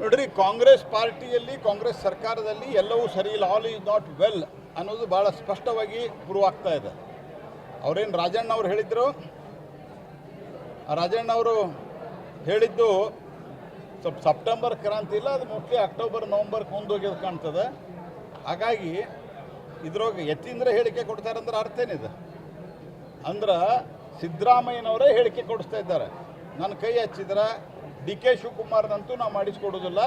ನೋಡ್ರಿ, ಕಾಂಗ್ರೆಸ್ ಪಾರ್ಟಿಯಲ್ಲಿ, ಕಾಂಗ್ರೆಸ್ ಸರ್ಕಾರದಲ್ಲಿ ಎಲ್ಲವೂ ಸರಿ ಇಲ್ಲ. ಆಲ್ ಈಸ್ ನಾಟ್ ವೆಲ್ ಅನ್ನೋದು ಭಾಳ ಸ್ಪಷ್ಟವಾಗಿ ಪ್ರೂವ್ ಆಗ್ತಾ ಇದೆ. ಅವರೇನು ರಾಜಣ್ಣ ಅವ್ರು ಹೇಳಿದ್ರು? ರಾಜಣ್ಣ ಅವರು ಹೇಳಿದ್ದು, ಸ್ವಲ್ಪ ಸೆಪ್ಟೆಂಬರ್ ಕ್ರಾಂತಿ ಇಲ್ಲ, ಅದು ಮೋಸ್ಟ್ಲಿ ಅಕ್ಟೋಬರ್ ನವಂಬರ್ಗೆ ಮುಂದೋಗ್ಯದು ಕಾಣ್ತದೆ. ಹಾಗಾಗಿ ಇದ್ರೊಳಗೆ ಎತ್ತಿಂದ್ರೆ ಹೇಳಿಕೆ ಕೊಡ್ತಾರೆ ಅಂದ್ರೆ ಅರ್ಥ ಏನಿದೆ? ಅಂದ್ರೆ ಸಿದ್ದರಾಮಯ್ಯನವರೇ ಹೇಳಿಕೆ ಕೊಡಿಸ್ತಾ ಇದ್ದಾರೆ. ನನ್ನ ಕೈ ಹಚ್ಚಿದ್ರೆ? ಡಿ ಕೆ ಶಿವಕುಮಾರ್ನಂತೂ ನಾವು ಮಾಡಿಸ್ಕೊಡೋದಿಲ್ಲ.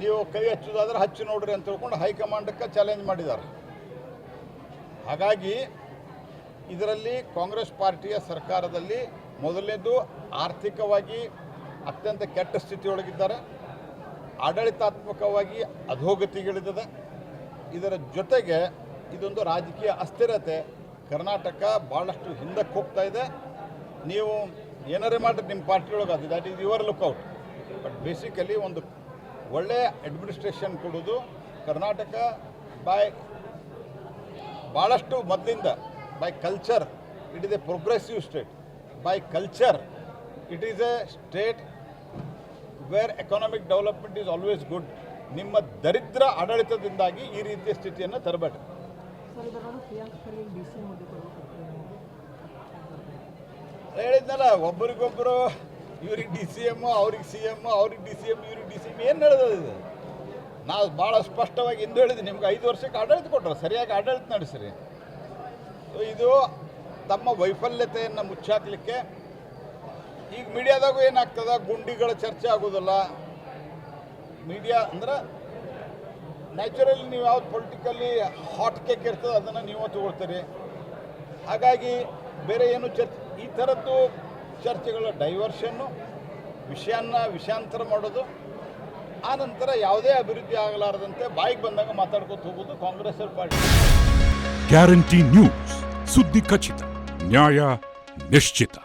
ನೀವು ಕೈ ಹಚ್ಚೋದಾದ್ರೆ ಹಚ್ಚಿ ನೋಡ್ರಿ ಅಂತ ತಿಳ್ಕೊಂಡು ಹೈಕಮಾಂಡಕ್ಕೆ ಚಾಲೆಂಜ್ ಮಾಡಿದ್ದಾರೆ. ಹಾಗಾಗಿ ಇದರಲ್ಲಿ ಕಾಂಗ್ರೆಸ್ ಪಾರ್ಟಿಯ ಸರ್ಕಾರದಲ್ಲಿ ಮೊದಲನೇದು ಆರ್ಥಿಕವಾಗಿ ಅತ್ಯಂತ ಕೆಟ್ಟ ಸ್ಥಿತಿಯೊಳಗಿದ್ದಾರೆ. ಆಡಳಿತಾತ್ಮಕವಾಗಿ ಅಧೋಗತಿಗಳಿದೆ ಇದರ ಜೊತೆಗೆ ಇದೊಂದು ರಾಜಕೀಯ ಅಸ್ಥಿರತೆ. ಕರ್ನಾಟಕ ಭಾಳಷ್ಟು ಹಿಂದಕ್ಕೆ ಹೋಗ್ತಾ ಇದೆ. ನೀವು ಏನಾರೇ ಮಾಡಿರಿ ನಿಮ್ಮ ಪಾರ್ಟಿಯೊಳಗೆ ಅದು that is your lookout but basically ಒಂದು ಒಳ್ಳೆಯ ಅಡ್ಮಿನಿಸ್ಟ್ರೇಷನ್ ಕೊಡೋದು ಕರ್ನಾಟಕ ಬೈ ಭಾಳಷ್ಟು ಮೊದಲಿಂದ by culture it is a progressive state by culture it is a state where economic development is always good ನಿಮ್ಮ ದರಿದ್ರ ಆಡಳಿತದಿಂದಾಗಿ ಈ ರೀತಿಯ ಸ್ಥಿತಿಯನ್ನು ತರಬೇಡಿ ಸರ್ ಇದರಲ್ಲಿ ಪ್ರಿಯಾಂಕ್ ಖರ್ಗೆ ಡಿ ಸಿ ಮೋದಿ ಹೇಳಿದ್ನಲ್ಲ ಒಬ್ಬರಿಗೊಬ್ಬರು ಇವ್ರಿಗೆ ಡಿ ಸಿ ಎಂ ಅವ್ರಿಗೆ ಸಿ ಎಂ ಅವ್ರಿಗೆ ಡಿ ಸಿ ಎಂ ಇವ್ರಿಗೆ ಡಿ ಸಿ ಎಂ ಏನು ನಡೆದ ಇದು? ನಾವು ಭಾಳ ಸ್ಪಷ್ಟವಾಗಿ ಹಿಂದೆ ಹೇಳಿದ್ವಿ, ನಿಮ್ಗೆ ಐದು ವರ್ಷಕ್ಕೆ ಆಡಳಿತ ಕೊಟ್ಟರು ಸರಿಯಾಗಿ ಆಡಳಿತ ನಡೆಸಿರಿ. ಇದು ತಮ್ಮ ವೈಫಲ್ಯತೆಯನ್ನು ಮುಚ್ಚಾಕ್ಲಿಕ್ಕೆ ಈಗ ಮೀಡಿಯಾದಾಗೂ ಏನಾಗ್ತದ? ಗುಂಡಿಗಳ ಚರ್ಚೆ ಆಗೋದಿಲ್ಲ. ಮೀಡಿಯಾ ಅಂದ್ರೆ ನ್ಯಾಚುರಲಿ ನೀವು ಯಾವ್ದು ಪೊಲಿಟಿಕಲಿ ಹಾಟ್ ಕೇಕ್ ಇರ್ತದೆ, ಅದನ್ನು ನೀವು ತಗೊಳ್ತೀರಿ. ಹಾಗಾಗಿ ಬೇರೆ ಏನು ಚರ್ಚೆ, ಈ ಥರದ್ದು ಚರ್ಚೆಗಳ ಡೈವರ್ಷನ್ನು, ವಿಷಯನ್ನ ವಿಷಯಾಂತರ ಮಾಡೋದು, ಆ ನಂತರ ಯಾವುದೇ ಅಭಿವೃದ್ಧಿ ಆಗಲಾರದಂತೆ ಬಾಯಿಗೆ ಬಂದಾಗ ಮಾತಾಡ್ಕೊತ ಹೋಗೋದು ಕಾಂಗ್ರೆಸ್ ಪಾರ್ಟಿ. ಗ್ಯಾರಂಟಿ ನ್ಯೂಸ್, ಸುದ್ದಿ ಖಚಿತ, ನ್ಯಾಯ ನಿಶ್ಚಿತ.